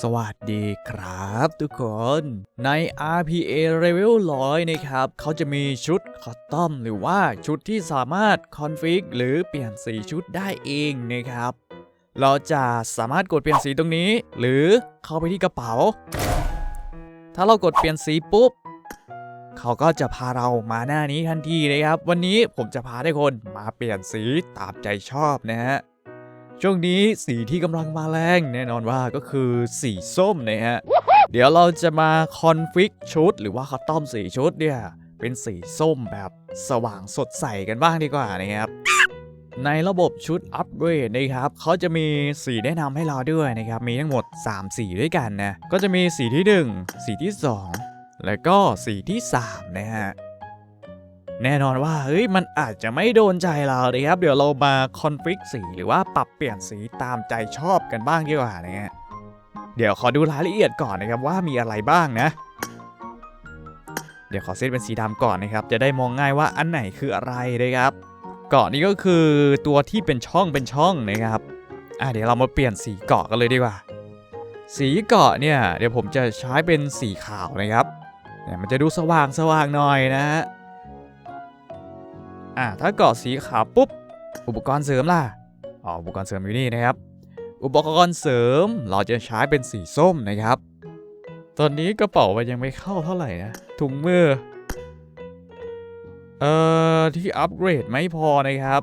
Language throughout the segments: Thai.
สวัสดีครับทุกคนใน RPA Level 100 นะครับ เขาจะมีชุดคอตตอมหรือว่าชุดที่สามารถคอนฟิกหรือเปลี่ยนสีชุดได้เองนะครับ เราจะสามารถกดเปลี่ยนสีตรงนี้ หรือเข้าไปที่กระเป๋า ถ้าเรากดเปลี่ยนสีปุ๊บ เขาก็จะพาเรามาหน้านี้ทันทีนะครับ วันนี้ผมจะพาทุกคนมาเปลี่ยนสีตามใจชอบนะฮะ ช่วงนี้สีที่กำลังมาแรงแน่นอนว่าก็คือสีส้มนะฮะ เดี๋ยวเราจะมาคอนฟิกชุด หรือว่าคัสตอมสีชุดเนี่ย เป็นสีส้มแบบสว่างสดใสกันบ้างดีกว่านะครับ ในระบบชุดอัปเกรดนะครับเขาจะมีสีแนะนำให้เราด้วยนะครับ มีทั้งหมด 3 สีด้วยกันนะ ก็จะมีสีที่ 1 สีที่ 2 แล้วก็สีที่ 3 นะฮะ แน่นอนว่าเฮ้ยมันอาจจะไม่โดนใจเราเลยครับ เดี๋ยวเรามาคอนฟิกสีหรือว่าปรับเปลี่ยนสีตามใจชอบกันบ้างดีกว่านะฮะเดี๋ยวขอดูรายละเอียดก่อนนะครับว่ามีอะไรบ้างนะ เดี๋ยวขอเซตเป็นสีดำก่อนนะครับ จะได้มองง่ายว่าอันไหนคืออะไรนะครับเกาะนี้ก็คือตัวที่เป็นช่องเป็นช่องนะครับอะเดี๋ยวเรามาเปลี่ยนสีเกาะกันเลยดีกว่า สีเกาะเนี่ยเดี๋ยวผมจะใช้เป็นสีขาวนะครับเนี่ยมันจะดูสว่างสว่างหน่อยนะฮะ อ่าถ้าเกาะสีขาวปุ๊บ อุปกรณ์เสริมล่ะอ๋ออุปกรณ์เสริมอยู่นี่นะครับ อุปกรณ์เสริมเราจะใช้เป็นสีส้มนะครับ ตอนนี้กระเป๋ามันยังไม่เข้าเท่าไหร่นะถุงมือเอ่อที่อัปเกรดไม่พอนะครับ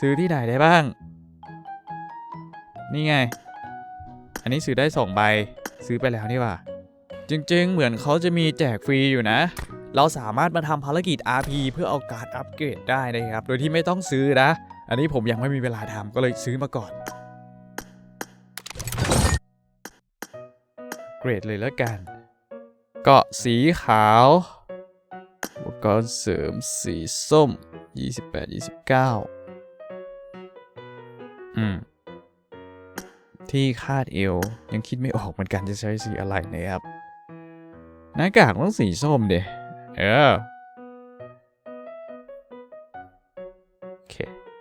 ซื้อที่ไหนได้บ้าง นี่ไง อันนี้ซื้อได้2ใบซื้อไปแล้วนี่ว่า จริงๆ เหมือนเขาจะมีแจกฟรีอยู่นะ เราสามารถมาทำภารกิจ RP เพื่อเอาการ์ดอัปเกรดได้นะครับ โดยที่ไม่ต้องซื้อนะ อันนี้ผมยังไม่มีเวลาทำก็เลยซื้อมาก่อน เกรดเลยแล้วกันกาะสีขาวอุปกรณ์เสริมสีส้ม 28 29 อืม ที่คาดเอว ยังคิดไม่ออกเหมือนกันจะใช้สีอะไรนะครับหน้ากากต้องสีส้มเด เออโอเค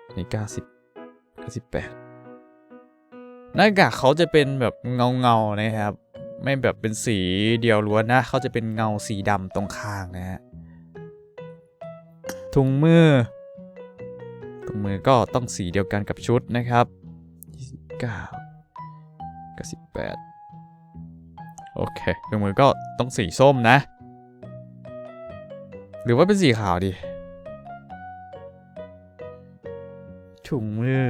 อันนี่90 98หน้ากากเขาจะเป็นแบบเงาเงานะครับ ไม่แบบเป็นสีเดียวล้วนนะ เขาจะเป็นเงาสีดำตรงคางนะฮะถุงมือถุงมือก็ต้องสีเดียวกันกับชุดนะครับ29 98โอเคถุงมือก็ต้องสีส้มนะ รือว่าเป็นสีขาวดี ถุงมือ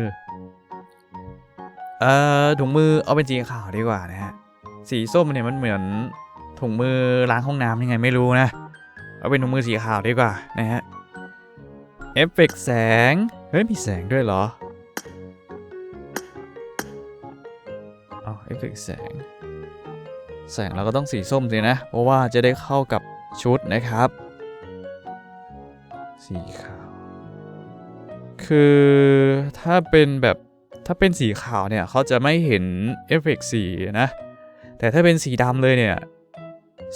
เอ่อ ถุงมือเอาเป็นสีขาวดีกว่านะฮะ สีส้มเนี่ยมันเหมือนถุงมือล้างห้องน้ำยังไงไม่รู้นะ เอาเป็นถุงมือสีขาวดีกว่านะฮะ เอฟเฟกต์แสง เฮ้ยมีแสงด้วยเหรอเอาเอฟเฟกต์แสง แสงเราก็ต้องสีส้มสินะ เพราะว่าจะได้เข้ากับชุดนะครับ สีขาว คือถ้าเป็นแบบถ้าเป็นสีขาวเนี่ยเขาจะไม่เห็นเอฟเฟกต์สีนะ แต่ถ้าเป็นสีดำเลยเนี่ย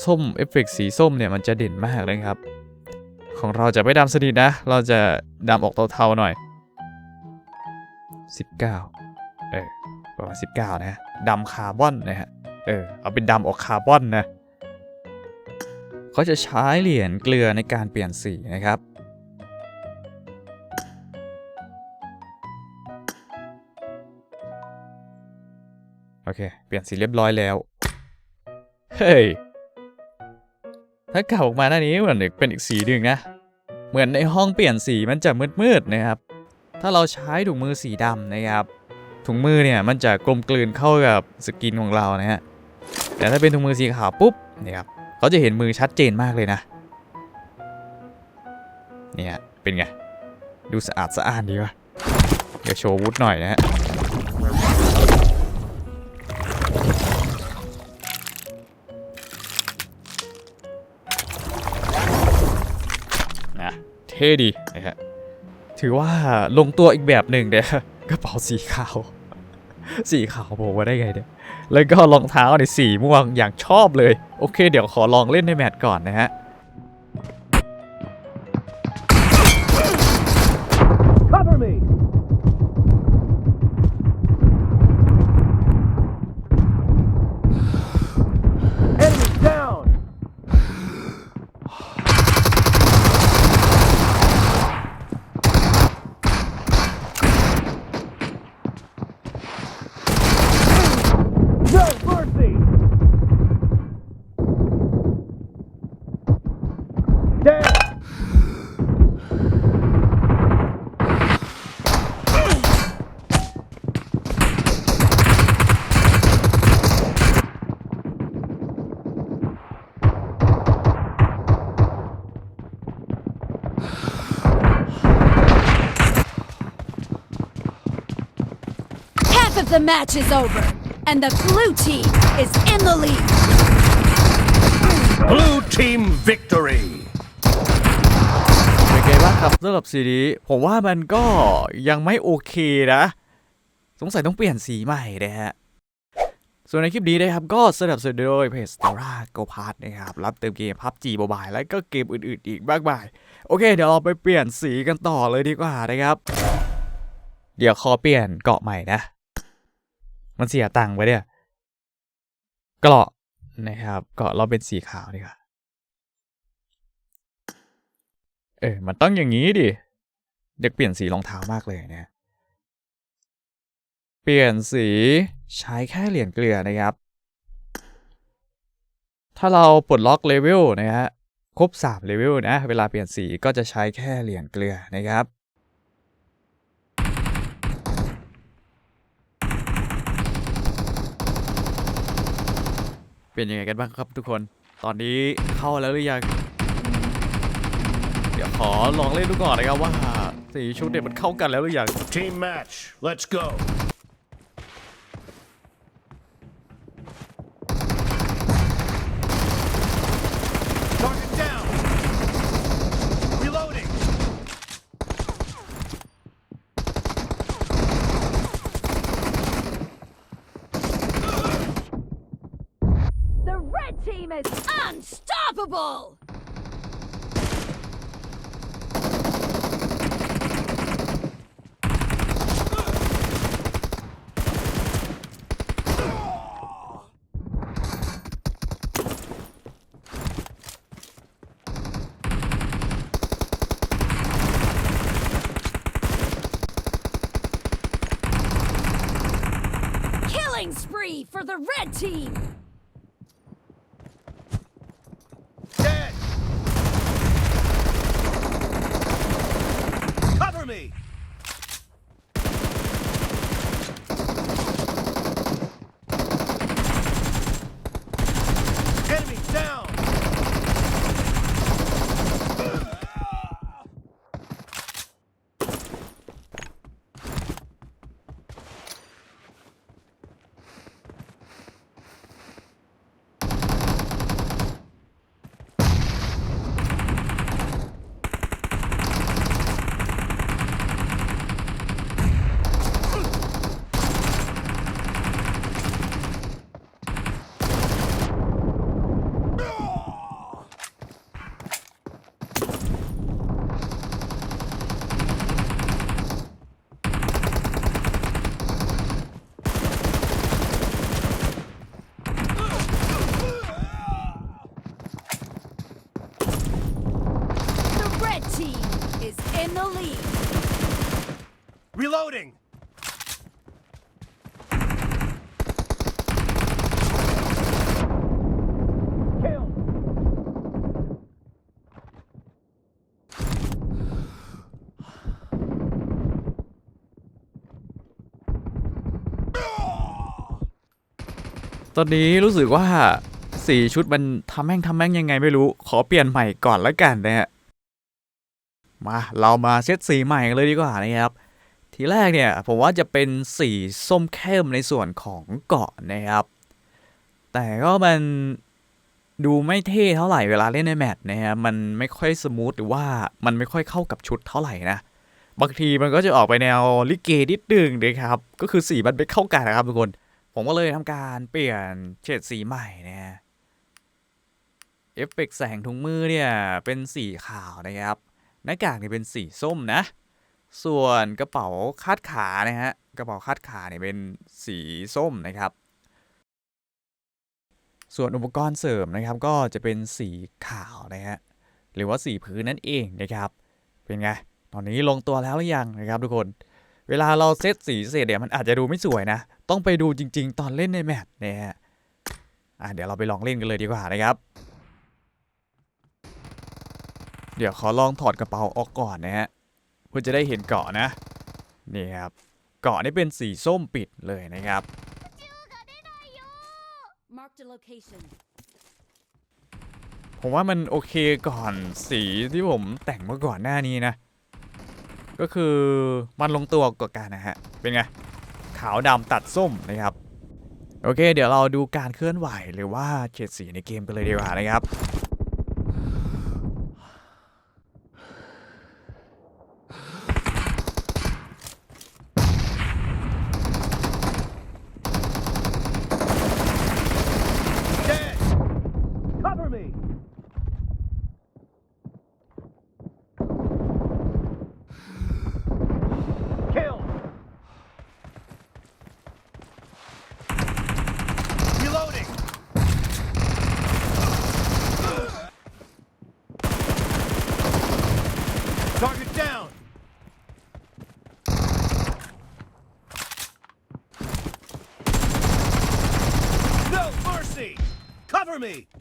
ส้มเอฟเฟกต์สีส้มเนี่ยมันจะเด่นมากเลยครับ ของเราจะไม่ดำสนิทนะ เราจะดำออกเทาๆหน่อย 19 เออประมาณ19 นะดำคาร์บอนนะฮะเออเอาเป็นดำออกคาร์บอนนะเขาจะใช้เหรียญเกลือในการเปลี่ยนสีนะครับ โอเค เปลี่ยนสีเรียบร้อยแล้ว เฮ้ย ถ้าเกลับออกมาหน้านี้เหมือนเป็นอีกสีหนึ่งนะ เหมือนในห้องเปลี่ยนสีมันจะมืดๆนะครับ ถ้าเราใช้ถุงมือสีดำนะครับ ถุงมือเนี่ยมันจะกลมกลืนเข้ากับสกินของเรานะฮะ แต่ถ้าเป็นถุงมือสีขาวปุ๊บเนี่ยครับเขาจะเห็นมือชัดเจนมากเลยนะ เนี่ยเป็นไง ดูสะอาดสะอ้านดีวะเดี๋ยวโชว์วุฒหน่อยนะฮะ ท่ดีนะฮะถือว่าลงตัวอีกแบบหนึ่งเด้อกระเป๋าสีขาว สีขาวโผล่มาได้ไงเนี่ยแล้วก็รองเท้าในสีม่วงอย่างชอบเลย โอเค เดี๋ยวขอลองเล่นในแมตช์ก่อนนะฮะ The match is over, and the blue team is in the lead. Blue team victory. เป็นไงบ้างครับสำหรับสีนี้ผมว่ามันก็ยังไม่โอเคนะ สงสัยต้องเปลี่ยนสีใหม่นะฮะ ส่วนในคลิปนี้นะครับก็สนับสนุนโดยเพจ s t o r a Go p a s นะครับ รับเติมเกม PUBG Mobile และก็เกมอื่นๆอีกมากมาย โอเค เดี๋ยวเราไปเปลี่ยนสีกันต่อเลยดีกว่านะครับ เดี๋ยวขอเปลี่ยนเกาะใหม่นะ มันเสียตังค์ไปเนี่ยเกราะนะครับเกาะเราเป็นสีขาวดีกว่าเออมันต้องอย่างนี้ดิเด็กเปลี่ยนสีรองเท้ามากเลยเนี่ยเปลี่ยนสีใช้แค่เหรียญเกลือนะครับ ถ้าเราปลดล็อกเลเวลนะฮะครบ3เลเวลนะ เวลาเปลี่ยนสีก็จะใช้แค่เหรียญเกลือนะครับ เป็นยังไงกันบ้างครับทุกคน ตอนนี้เข้าแล้วหรือยัง เดี๋ยวขอลองเล่นดูก่อนนะครับว่าสีชุดเด็ดมันเข้ากันแล้วหรือยัง Team match. Let's go. Red unstoppable. Killing spree for the red team. ตอนนี้รู้สึกว่าสีชุดมันทำแม่งทำแม่งยังไงไม่รู้ ขอเปลี่ยนใหม่ก่อนละกันนะฮะ มาเรามาเซตสีใหม่กันเลยดีกว่านะครับ ทีแรกเนี่ยผมว่าจะเป็นสีส้มเข้มในส่วนของเกาะนะครับ แต่ก็มันดูไม่เท่เท่าไหร่เวลาเล่นในแมตช์นะฮะมันไม่ค่อยสมูทหรือว่ามันไม่ค่อยเข้ากับชุดเท่าไหร่นะบางทีมันก็จะออกไปแนวลิเกนิดนึงนะครับ ก็คือสีมันไม่เข้ากันนะครับทุกคน ผมก็เลยทำการเปลี่ยนเฉดสีใหม่นะฮะเอฟเฟกต์แสงถุงมือเนี่ยเป็นสีขาวนะครับ หน้ากากเนี่ยเป็นสีส้มนะ ส่วนกระเป๋าคาดขานะฮะกระเป๋าคาดขาเนี่ยเป็นสีส้มนะครับ ส่วนอุปกรณ์เสริมนะครับก็จะเป็นสีขาวนะฮะหรือว่าสีพื้นนั่นเองนะครับ เป็นไงตอนนี้ลงตัวแล้วหรือยังนะครับทุกคน เวลาเราเซตสีเสร็จเนี่ยมันอาจจะดูไม่สวยนะ ต้องไปดูจริง ๆ ตอนเล่นในแมตช์นะฮะอะเดี๋ยวเราไปลองเล่นกันเลยดีกว่านะครับ เดี๋ยวขอลองถอดกระเป๋าออกก่อนนะฮะเพื่อจะได้เห็นเกาะนะนี่ครับเกาะนี่เป็นสีส้มปิดเลยนะครับ Marked a location. ผมว่ามันโอเคก่อนสีที่ผมแต่งเมื่อก่อนหน้านี้นะ ก็คือมันลงตัวกว่ากันนะฮะ เป็นไงขาวดำตัดส้มนะครับโอเค เดี๋ยวเราดูการเคลื่อนไหวหรือว่าเฉดสีในเกมไปเลยดีกว่านะครับ me!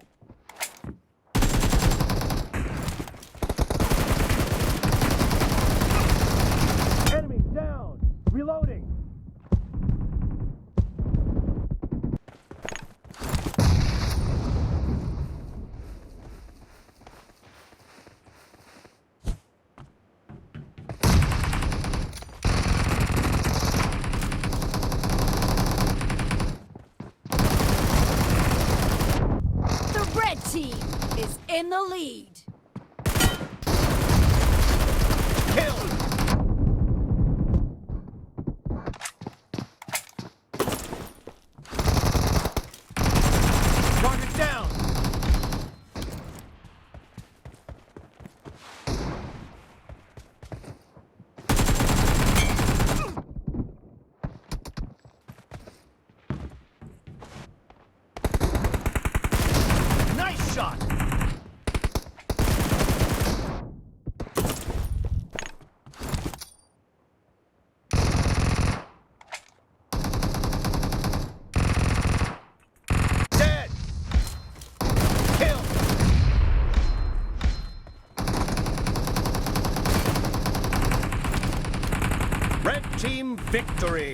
Victory!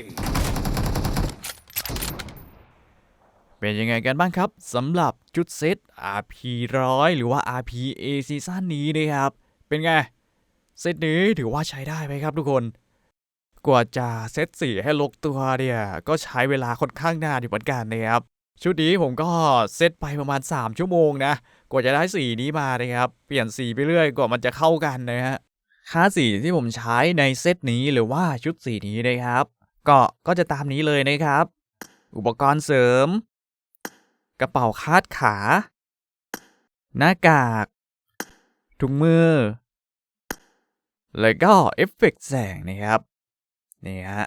เป็นยังไงกันบ้างครับสำหรับจุดเซต RP ร้อยหรือว่า RPA ซีซั่นนี้นะครับ เป็นไง เซตนี้ถือว่าใช้ได้ไหมครับทุกคน กว่าจะเซตสีให้ลกตัวเนี่ย ก็ใช้เวลาค่อนข้างนานอยู่เหมือนกันนะครับ ชุดนี้ผมก็เซตไปประมาณ 3 ชั่วโมงนะ กว่าจะได้สีนี้มานะครับ เปลี่ยนสีไปเรื่อยกว่ามันจะเข้ากันนะฮะ ค่าสีที่ผมใช้ในเซตนี้หรือว่าชุดสีนี้นะครับ ก็ก็จะตามนี้เลยนะครับ อุปกรณ์เสริม กระเป๋าคาดขา หน้ากาก ถุงมือ แล้วก็เอฟเฟกต์แสงนะครับนี่ฮะ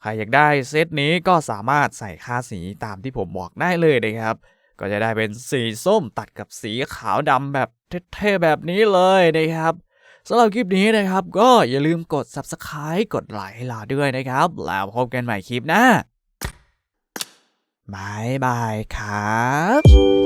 ใครอยากได้เซตนี้ก็สามารถใส่ค่าสีตามที่ผมบอกได้เลยนะครับ ก็จะได้เป็นสีส้มตัดกับสีขาวดำแบบเท่ๆแบบนี้เลยนะครับ สำหรับคลิปนี้นะครับ ก็อย่าลืมกด Subscribe กดไลค์ให้เราด้วยนะครับ แล้วพบกันใหม่คลิปหน้าบายบายครับ